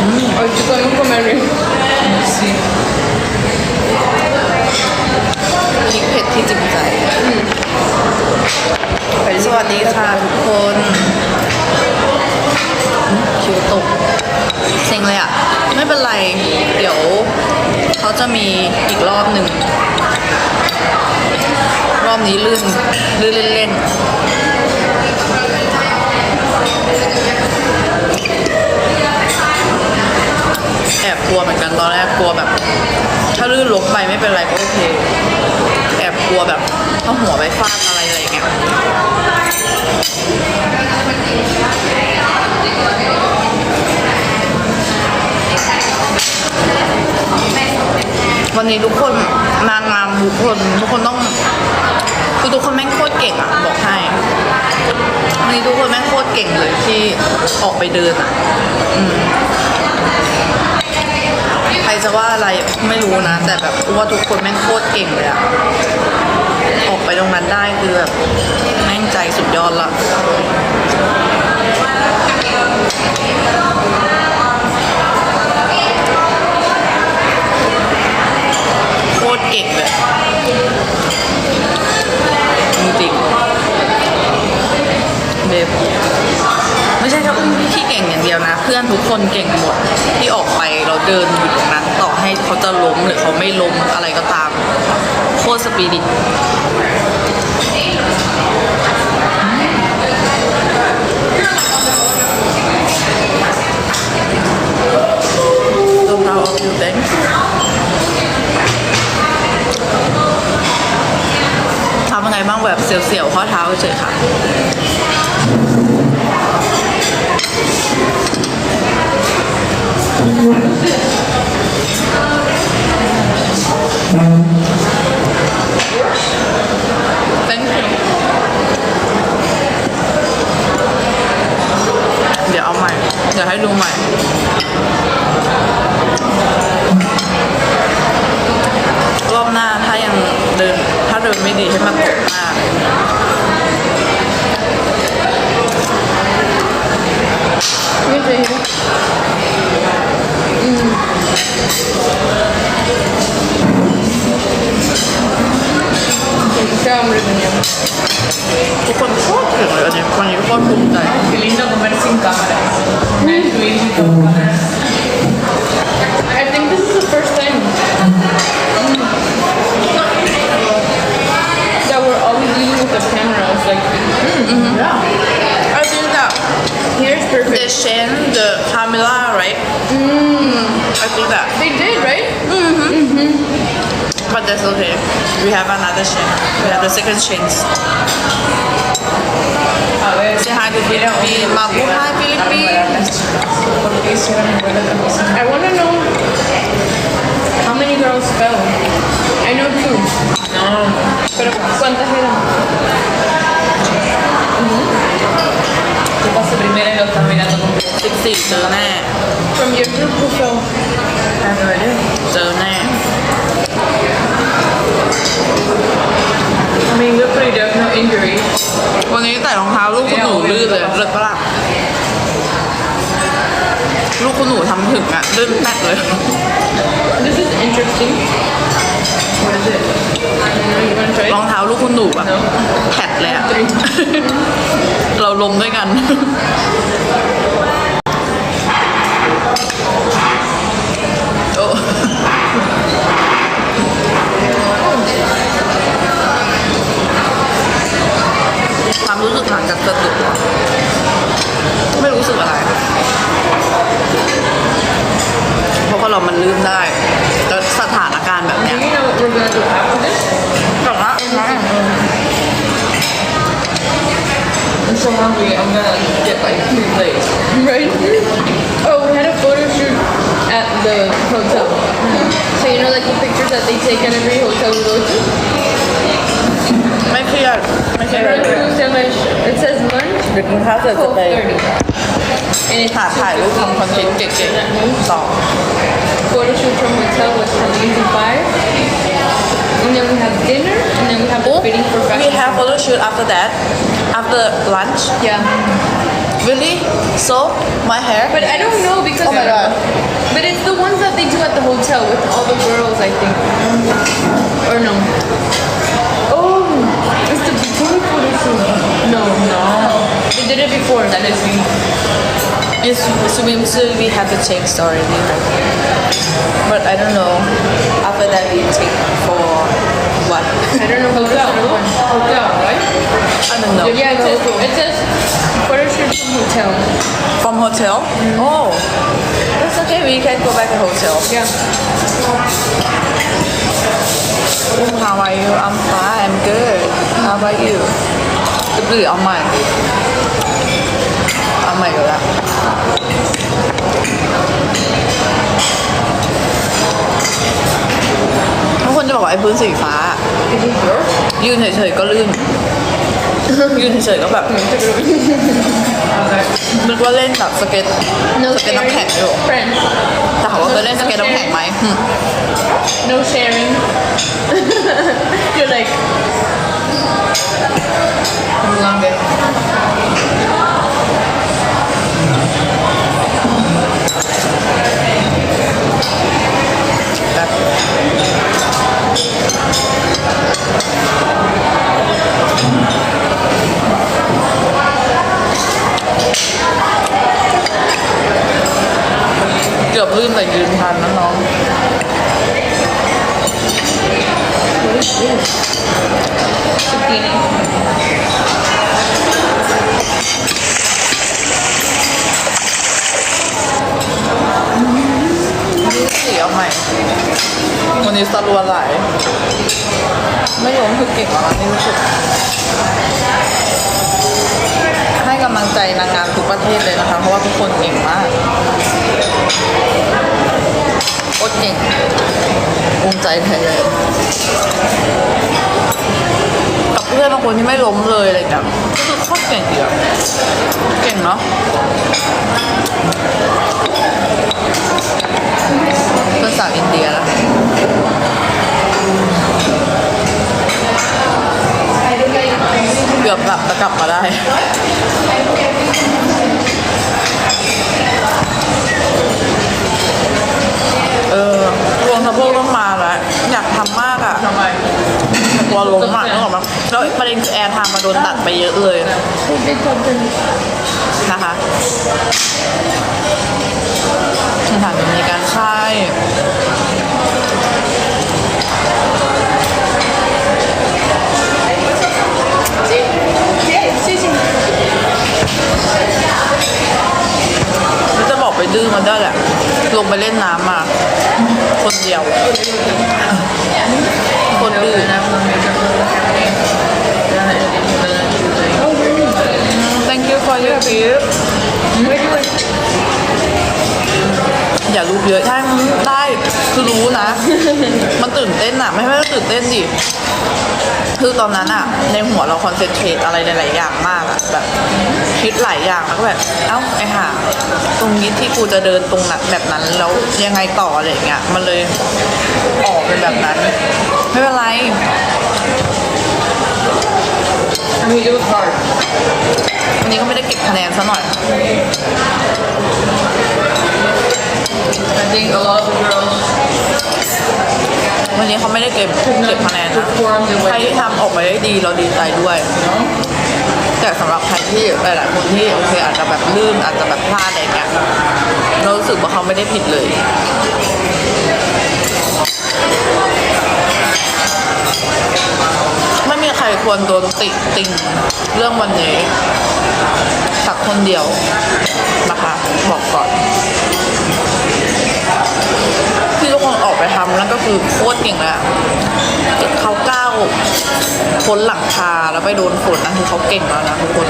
Hoy chicos no comer. พริกเผ็ดที่จิงใจสวัสดีค่ะทุกคนคิวตกเซ็งเลยอะ ไม่เป็นไร เดี๋ยวเขาจะมีอีกรอบหนึ่ง รอบนี้ลื่น ลื่นเล่นๆ แอบกลัวเหมือนกันตอนแรกกลัวแบบ ถ้าลื่นลงไปไม่เป็นไรก็โอเค แอบกลัวแบบถ้าหัวไปฟาดอะไรอะไรอย่างเงี้ยวันนี้ทุกคนนางงามทุกคนทุกคนต้องคือทุกคนแม่งโคตรเก่งอะบอกให้วันนี้ทุกคนแม่งโคตรเก่งเลยที่ออกไปเดินอะใคร จะว่าอะไรไม่รู้นะ แต่แบบว่าทุกคนแม่งโคตรเก่งเลยอะออกไปตรงนั้นได้คือแบบแม่งใจสุดยอดละโคตรเก่งเลยจริงๆเบบ ไม่ใช่แค่อุ้มที่เก่งอย่างเดียวนะ เพื่อนทุกคนเก่งหมดที่ออกไปเราเดินอยู่ตรงนั้นต่อให้เขาจะล้มหรือเขาไม่ล้มอะไรก็ตาม โคตรสปีดิตรองเท้าเอาอยู่แบงทำยังไงบ้างแบบเสียวๆข้อเท้าเฉยค่ะ Thank you เดี๋ยวเอาใหม่ เดี๋ยวให้ดูใหม่ รอบหน้าถ้ายังเดิน ถ้าเดินไม่ดีให้มันตกหน้า Let me see. Qué hambre tenía. ทุกคนโคตรเก่งเลยวันนี้วันนี้โคตรภูมิใจ Qué lindo comer sin cámaras. Luis y con cámaras. I think this is the first time that we're always eating with the camera. It's like, Yeah. I think that here's they perfect. change the camera right I think that They did, right? Mm-hmm. mm-hmm. But that's okay we have another chance we have the second chance say hi to Philippines Mabu hi Philippines ¿Por qué hicieron igual la transmisión? I want to know how many girls fell. I know two. No. Pero ¿cuántas eran? 14 เจอแน่ From your group who fell? เจอแน่ I mean, look pretty, there's no injury. วันนี้แต่รองเท้าลูกคุณหนูลื่นเลยเลิศปะล่ะลูกคุณหนูทำถึงอะลื่นแป๊กเลย This is interesting. What is it? You want to try รอง it? เท้าลูกคุณหนูแบบแผดเลยอะ เราลมด้วยกัน so hungry, I'm gonna get like three plates. Right? Oh, we had a photo shoot at the hotel. So you know like the pictures that they take at every hotel we go to? ไม่เครียดไม่เครียด Everyone goes down by sh- It says lunch เดี๋ยวกินข้าวเสร็จจะไป 12:30. And it's หาถ่ายรูปทำคอนเทนต์เก๋ๆต่อ photo shoot from hotel with Charlene and Fire. and then we have dinner, and then we have the oh, fitting professional. We have photo shoot after that, after lunch. Yeah. Really? So my hair? But I don't know because. Oh my god. But it's the ones that they do at the hotel with all the girls, I think. Or no? Oh, it's the beautiful. No, no did it before. That is me. It's swimming pool. We have the checks already, but I don't know. After that, we take for what? I don't know. Hotel, hotel, right? I don't know. Yeah, it says, it says photo shoot from hotel. From hotel? Mm-hmm. Oh, that's okay. We can go back to hotel. Yeah. How are you? I'm fine. I'm good. How about you? The blue on mine. ใหม่เอาใหม่ก็แล้วทุกคนจะบอกว่าไอ้พื้นสีฟ้า ยืนเฉยๆก็ลื่น ยืนเฉยๆก็แบบนึกว่าเล่นแบบสเก็ต No สเก็ตน้ำแข็งอยู่ Friends. แต่ถามว่าเคยเล่นสเก็ตน้ำแข็งไหมหึ No sharing. You're like, กำลังเด็ เกือบลื่นแต่ยืนทันนะน้อ สรัวไหลไม่ยอมคือเก่งแล้วนะนี่รู้สึกให้กำลังใจนางงามทุกประเทศเลยนะคะ เพราะว่าทุกคนเก่งมากโคตรเก่งภูมิใจไทยเลยกับเพื่อนบางคนที่ไม่ล้มเลยอะไรอย่างเงี้ยก็คือโคตรเก่งดีอะเก่งเนาะ เพื่อนสาวอินเดียละเกือบหลับแต่กลับมาได้เออรวงสะโพกต้องมาแล้ว อยากทำมากอะทำไม แต่กลัวล้มอะนึกออกไหมแล้วประเด็นคือแอร์ไทม์มาโดนตัดไปเยอะเลยนะคะสถานบริการใช่จะบอกไปดื้อมันได้แหละ ลงไปเล่นน้ำมา คนเดียว Thank you for your view. Mm -hmm. อย่ารู้เยอะใช่ได้คือรู้นะ มันตื่นเต้นอะไม่ไม่ได้ตื่นเต้นดิคือตอนนั้นอะในหัวเราคอนเซนเทรตอะไรหลายๆอย่างมากอะแบบคิดหลายอย่างแล้วก็แบบเอ้าไอ้ห่าตรงนี้ที่กูจะเดินตรงนั้นแบบนั้นแล้วยังไงต่ออะไรอย่างเงี้ยมันเลยออกเป็นแบบนั้น ไม่เป็นไร I mean it was hard วันนี้ก็ไม่ได้เก็บคะแนนซะหน่อย I think a lot of the girls วันนี้เขาไม่ได้เก็บเก็บคะแนนนะ performed the ใคร way ที่ทำออกมาได้ดีเราดีใจด้วย แต่สำหรับใครที่หลายๆคนที่โอเคอาจจะแบบลื่นอาจจะแบบพลาดอะไรเงี้ยเรารู้สึกว่าเขาไม่ได้ผิดเลยไม่มีใควรโดนติติงเรื่องวันนี้ สักคนเดียวนะคะบอกก่อน ที่ทุกคนออกไปทำนั่นก็คือโคตรเก่งเลยอะเขาก้าวพ้นหลังคาแล้วไปโดนฝนนั่นคือเขาเก่งแล้วนะทุกคน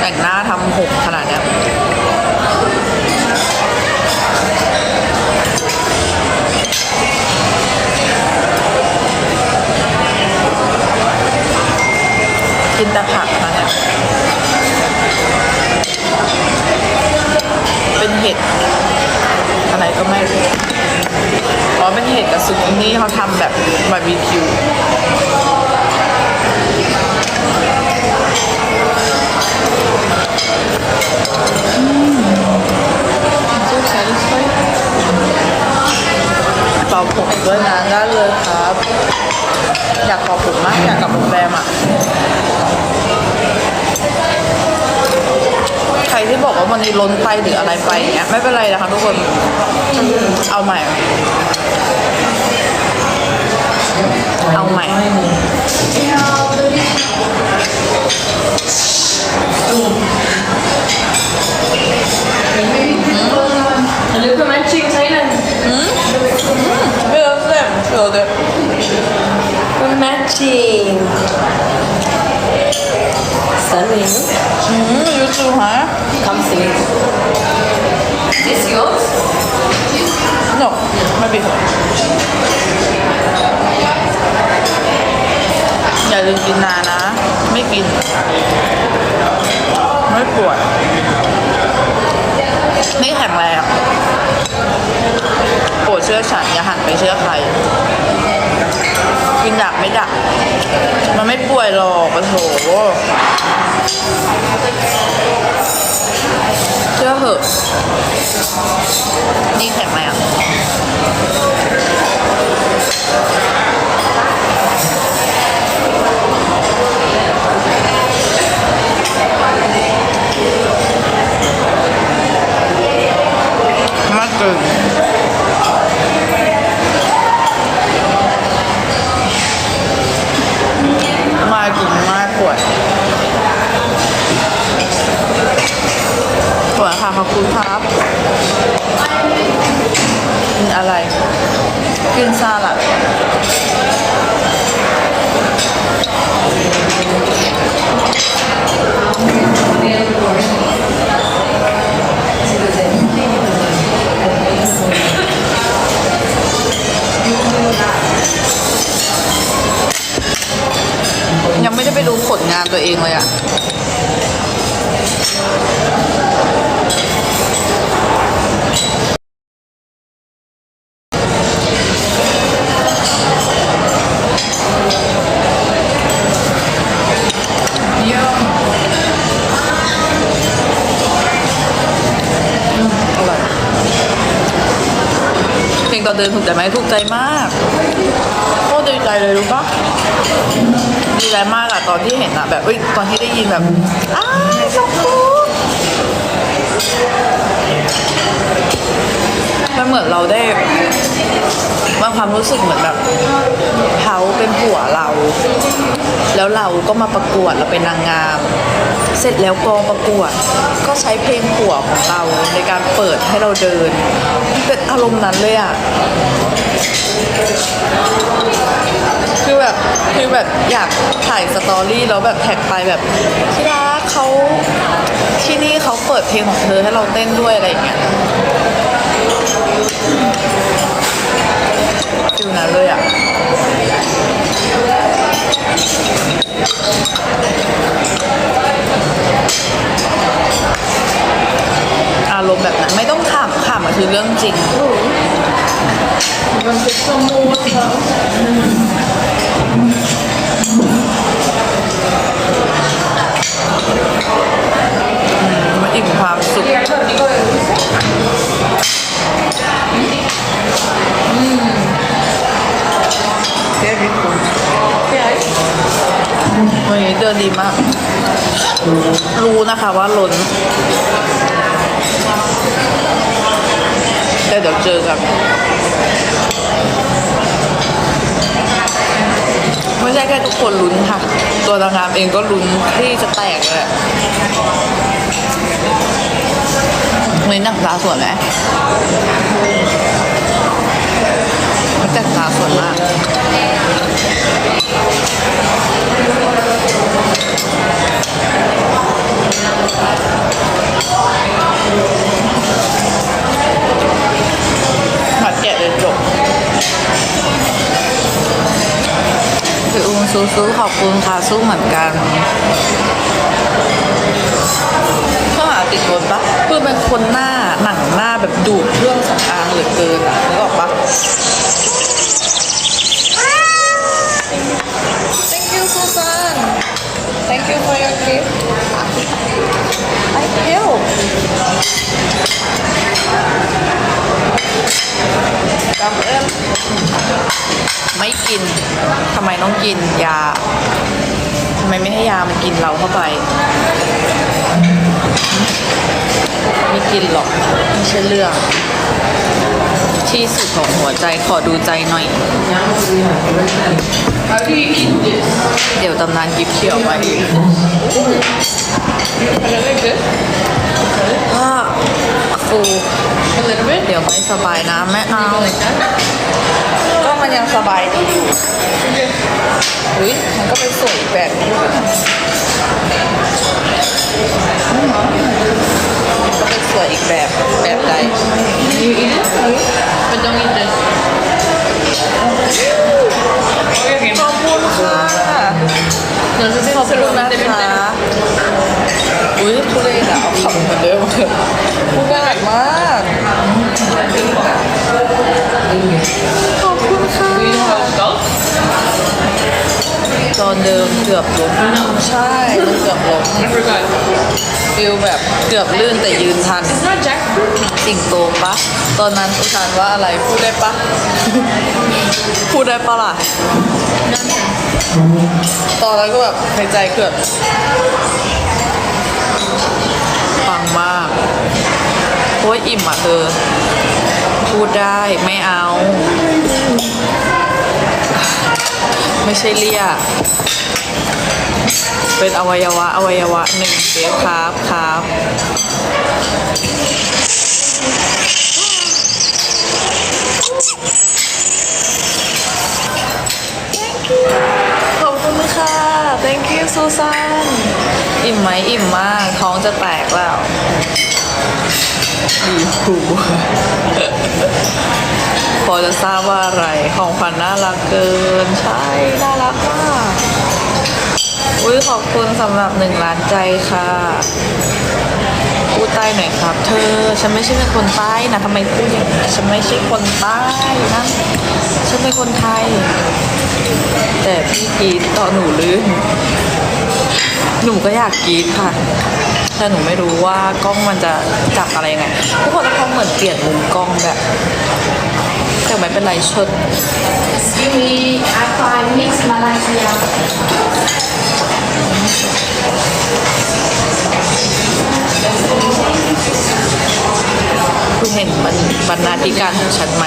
แต่งหน้าทำหกขนาดเนี้ เอาใหม่ เอาใหม่ Look at matching Thailand. เลือกเส้นเชื่อเลย Matching. Stunning. อืมยูทูฮะ Come see. This yours? No ไม่เป็นอย่าลืมกินนานะ ไม่กิน ไม่ปวดนี่แข็งแรงโปรดเชื่อฉันอย่าหันไปเชื่อใคร กินดักไม่ดัก มันไม่ป่วยหรอกโอ้โห เชื่อเหอะนี่แข็งแรงมากเกิน คุณครับกินอะไร กินซาล อนที่เห็นอะแบบเอ้ยตอนที่ได้ยินแบบอ้าวชมพูมันเหมือนเราได้มันความรู้สึกเหมือนแบบเขาเป็นผัวเรา แล้วเราก็มาประกวดเราเป็นนางงาม เสร็จแล้วกองประกวด ก็ใช้เพลงผัวของเราในการเปิดให้เราเดินเป็นอารมณ์นั้นเลยอะ คือแบบคือแบบอยากถ่ายสตอรี่แล้วแบบแท็กไปแบบที่รักเขาที่นี่เขาเปิดเพลงของเธอให้เราเต้นด้วยอะไรอย่างเงี้ยฟิลนั้นเลยอะ นะคะว่าล้นแต่เดี๋ยวเจอกันไม่ใช่แค่ทุกคนลุ้นค่ะ ตัวนางงามเองก็ลุ้นที่จะแตกเลยอะวันนี้หนังตาสวยไหมแต่งตาสวยมาก มาแกะเลยจบคืออุ้งสู้ๆขอบคุณค่ะสู้เหมือนกันข้อหาติดบนปะคือเป็นคนหน้าหนังหน้าแบบดูดเครื่องสำอางเหลือเกินอะนึกออกปะ Thank you Susan Thank you for your gift Thank you จำเอิ้มกินทำไมต้องกินยาทำไมไม่ให้ยามันกินเราเข้าไป ไม่กินหรอกไม่ใช่เรื่อง ที่สุดของหัวใจขอดูใจหน่อย เดี๋ยวตำนานกิฟเขียวไว้ Is it good? ถ้าฟู A little bit? เดี๋ยวไม่สบายนะแม่เอา Like that? ก็มันยังสบายดีอยู่อุ้ยมันก็เป็นสวยอีกแบบนึงอยู่นะมันก็เป็นสวยอีกแบบแบบใด You eat it? But don't eat this. พูดง่ายมากขอบคุณค่ะ Do you know how it goes? ตอนเดิมเกือบล้มใช่มันเกือบล้ม I forgot. ฟิลแบบเกือบลื่นแต่ยืนทัน It's not jackfruit. สิงโตปะตอนนั้นอุทานว่าอะไรพูดได้ปะพูดได้ปะล่ะตอนนั้นก็แบบในใจเกือบ อ้ยอิ่มอะเธอ พูดได้ไม่เอา ไม่ใช่เลียเป็นอวัยวะ อวัยวะหนึ่งเสียครับครับขอบคุณค่ะ thank you ซูซานอิ่มไหมอิ่มมาก ท้องจะแตกแล้ว ดีหูพอจะทราบว่าอะไรของขวัญน่ารักเกิน ใช่ น่ารักมากอุ้ยขอบคุณสำหรับหนึ่งล้านใจค่ะพูดใต้หน่อยครับ เธอ ฉันไม่ใช่เป็นคนใต้นะทำไมพูดอย่างนี้ฉันไม่ใช่คนใต้นะฉันเป็นคนไทย แต่พี่กรีดต่อหนูลื่นหนูก็อยากกรีดค่ะ แต่หนูไม่รู้ว่ากล้องมันจะจับอะไรยังไงทุกคนเขาเหมือนเปลี่ยนมุมกล้องแบบแต่ไม่เป็นไรชด Excuse me, I find Mix Malaysia. คุณเห็นมันบรรณาธิการของฉันไหม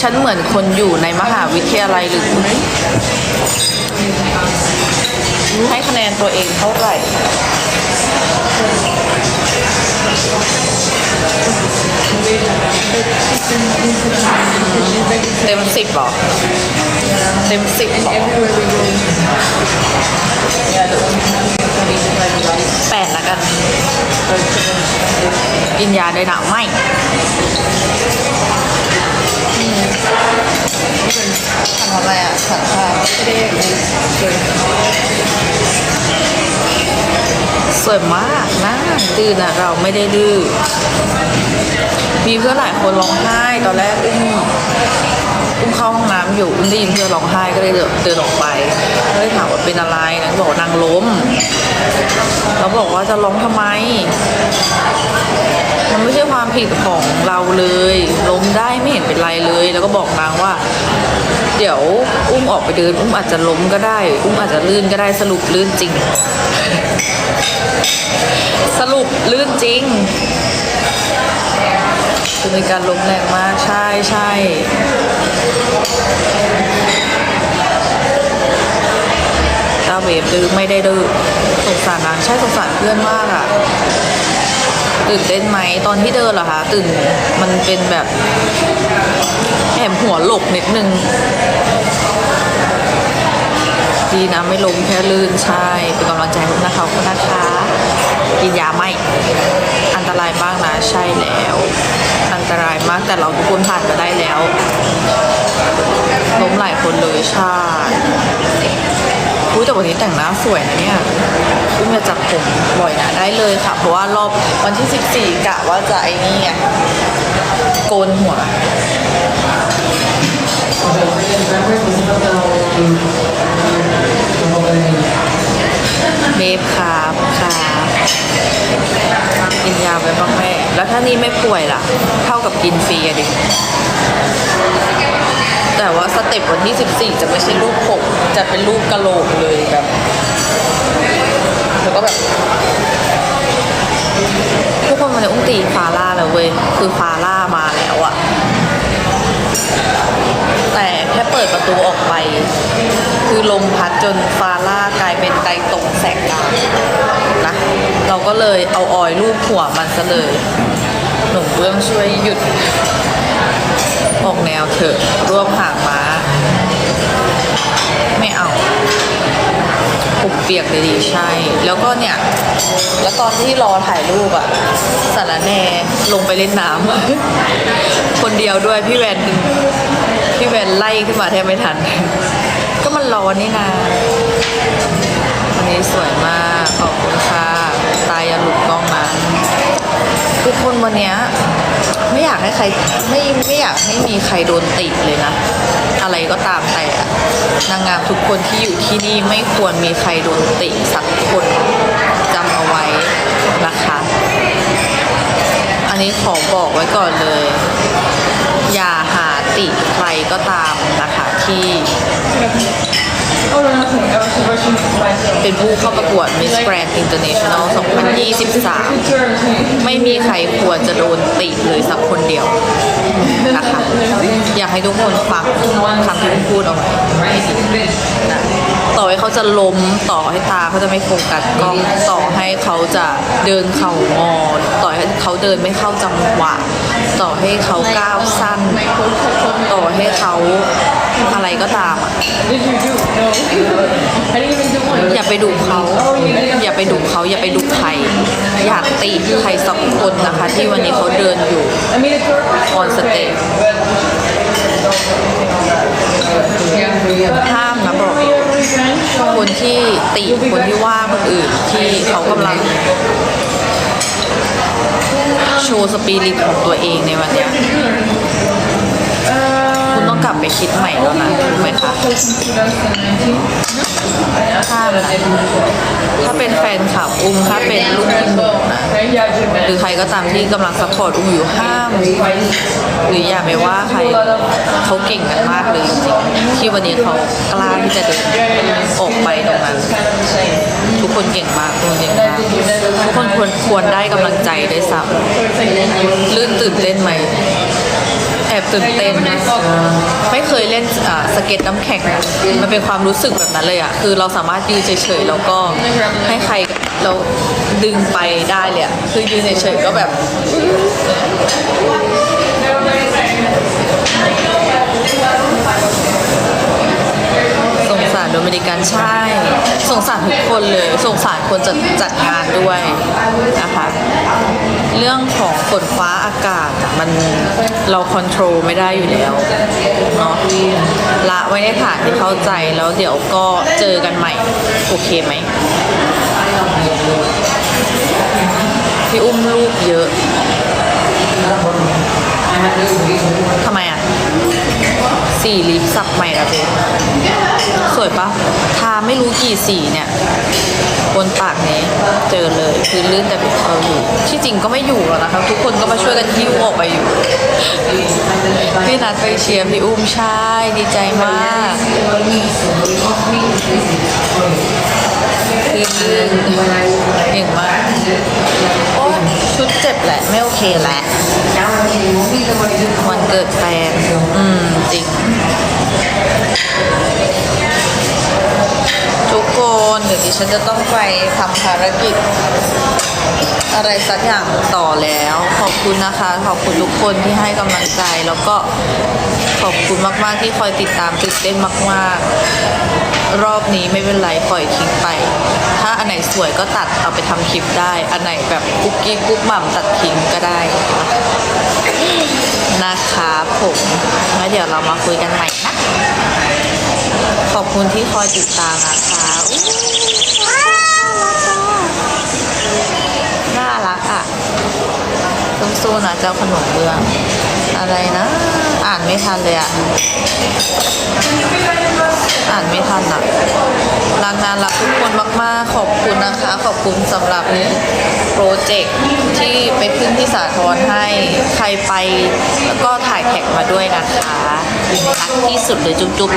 ฉันเหมือนคนอยู่ในมหาวิทยาลัยหรือ ให้คะแนนตัวเองเท่าไหร่ เต็มสิบหรอ เต็มสิบหรอแปดละกัน กินยาได้หนาไม่ ทำอะไรอะฉันค่ะไม่ได้ สวยมากนะดื้อนะเราไม่ได้ดื้อมีเพื่อนหลายคนร้องไห้ตอนแรกอุ้มอุ้มเข้าห้องน้ำอยู่อุ้มได้ยินเพื่อนร้องไห้ก็เลยเดินเดินออกไปก็เลยถามว่าเป็นอะไรนางบอกนางล้มเราบอกว่าจะร้องทำไม มันไม่ใช่ความผิดของเราเลยล้มได้ไม่เห็นเป็นไรเลย แล้วก็บอกนางว่า เดี๋ยวอุ้มออกไปเดิน อุ้มอาจจะล้มก็ได้ อุ้มอาจจะลื่นก็ได้สรุปลื่นจริงสรุปลื่นจริง คือมีการล้มแรงมาก ใช่ใช่ตาเวฟดื้อไม่ได้ดื้อสงสารนางใช่สงสารเพื่อนมากอะตื่นเต้นไหมตอนที่เดินเหรอคะตื่นมันเป็นแบบแอบหัวหลกนิดนึง ดีนะไม่ล้มแค่ลื่นใช่เป็นกำลังใจให้คุณนะคะคุณนะคะกินยาไม่อันตรายมากนะใช่แล้ว อันตรายมากแต่เราทุกคนผ่านมาได้แล้วล้มหลายคนเลยใช่อุ้แต่วันนี้แต่งหน้าสวยนะเนี่ยอุ้มจะจับผมบ่อยนะได้เลยค่ะ เพราะว่ารอบวันที่ 14กะว่าจะไอ้นี่ไงโกนหัว เบฟครับครับกินยาไปบ้างแม่ แล้วถ้านี่ไม่ป่วยล่ะ เท่ากับกินฟรีอะดิ แต่ว่าสเต็ปวันที่ 14 จะไม่ใช่รูปผมจะเป็นรูปกะโหลกเลยแบบแล้วก็แบบทุกคนวันนี้อุ้มตีฟาร่าแล้วเว้ย คือฟาร่ามาแล้วอะ แต่แค่เปิดประตูออกไป คือลมพัดจนฟาร่ากลายเป็นไตรตรงแสกกลางนะ เราก็เลยเอาออยลูบหัวมันซะเลยหนุ่มเบื้องช่วยหยุด ออกแนวเถอะรวบหางม้า ไม่เอา ผมเปียกเลยดีใช่ แล้วก็เนี่ย แล้วตอนที่รอถ่ายรูปอะสารแหนลงไปเล่นน้ำ คนเดียวด้วยพี่แวนพี่แวนไล่ขึ้นมาแทบไม่ทัน ก็มันร้อนนี่นาวันนี้สวยมาก ทุกคนวันเนี้ยไม่อยากให้ใครไม่ไม่อยากให้มีใครโดนติเลยนะ อะไรก็ตามแต่นางงามทุกคนที่อยู่ที่นี่ไม่ควรมีใครโดนติสักคนจำเอาไว้นะคะ อันนี้ขอบอกไว้ก่อนเลย อย่าหาติใครก็ตามนะคะที่ เป็นผู้เข้าประกวด Miss Grand International 2023 ไม่มีใครควรจะโดนติเลยสักคนเดียวนะคะ อยากให้ทุกคนฟังคำที่พูดเอาไว้นะ ต่อให้เขาจะล้มต่อให้ตาเขาจะไม่โฟกัสกล้องต่อให้เขาจะเดินเข่างอต่อให้เขาเดินไม่เข้าจังหวะ ต่อให้เขาก้าวสั้น ต่อให้เขาอะไรก็ตามอะอย่าไปดูเขา อย่าไปดูเขา อย่าไปดูใคร อย่าติใครสักคนนะคะ ที่วันนี้เขาเดินอยู่ I mean, it's perfect. On stage. Yeah. นะบอกคนที่ติคนที่ว่าคนอื่นที่เขากำลังโชว์สปิริตของตัวเองในวันนี้ ไปคิดใหม่แล้วนะถูกไหมคะห้ามนะถ้าเป็นแฟนคลับอุ้มถ้าเป็นลูกทีมหมูนะหรือใครก็ตามที่กำลังซัพพอร์ตอุ้มอยู่ห้าม หรืออย่าไปว่าใครเขาเก่งกันมากเลยจริงๆที่วันนี้เขากล้าที่จะเดินออกไปตรงนั้น ทุกคนเก่งมากทุกคนเก่งมากทุกคนควรควรได้กำลังใจได้วยซ้ำลื่นตื่นเต้นไหม ตื่นเต้นไม่เคยเล่นอ่าสเก็ตน้ำแข็งมันเป็นความรู้สึกแบบนั้นเลยอะคือเราสามารถยืนเฉยๆแล้วก็ให้ใครเราดึงไปได้เลยอะคือยืนเฉยๆก็แบบส งสารโดมินิกันใช่ สงสารทุกคนเลย สงสารคนจัดจัดงานด้วยนะคะ เรื่องของฝนฟ้าอากาศมันเราควบคุมไม่ได้อยู่แล้วเนาะละไว้ในฐานที่เข้าใจแล้วเดี๋ยวก็เจอกันใหม่ โอเคไหมพี่อุ้มลูกเยอะทำไมอะ สีลิปสับใหม่ละเจ๊สวยปะทาไม่รู้กี่สีเนี่ย บนปากนี้เจอเลยคือลื่นแต่เอาอยู่ ที่จริงก็ไม่อยู่หรอกนะคะทุกคนก็มาช่วยกันยิ้วออกไปอยู่พี่นัดไปเชียร์พี่อุ้มใช่ดีใจมาก คือลื่นเก่งมากโอ้ชุดเจ็บแหละ ไม่โอเคแหละวันเกิดแฟน อืม จริง ทุกคน เดี๋ยวดิฉันจะต้องไปทำภารกิจ อะไรสักอย่างต่อแล้ว ขอบคุณนะคะ ขอบคุณทุกคนที่ให้กำลังใจ แล้วก็ขอบคุณมากๆที่คอยติดตามตื่นเต้นมากๆ รอบนี้ไม่เป็นไรปล่อยทิ้งไป ถ้าอันไหนสวยก็ตัดเอาไปทำคลิปได้ อันไหนแบบกุ๊กกิ๊กกุ๊กหม่ำตัดทิ้งก็ได้นะคะผมแล้วเดี๋ยวเรามาคุยกันใหม่นะ ขอบคุณที่คอยติดตามนะคะน่ารักอะสู้นะเจ้าขนมเบื้อง อะไรนะ อ่านไม่ทันเลยอะ อ่านไม่ทันอะรักงานรักทุกคนมากๆ ขอบคุณนะคะ ขอบคุณสำหรับโปรเจกต์ที่ไปขึ้นที่สาทรให้ใครไป แล้วก็ถ่ายแท็กมาด้วยนะคะ ที่สุดเลยจุ๊บ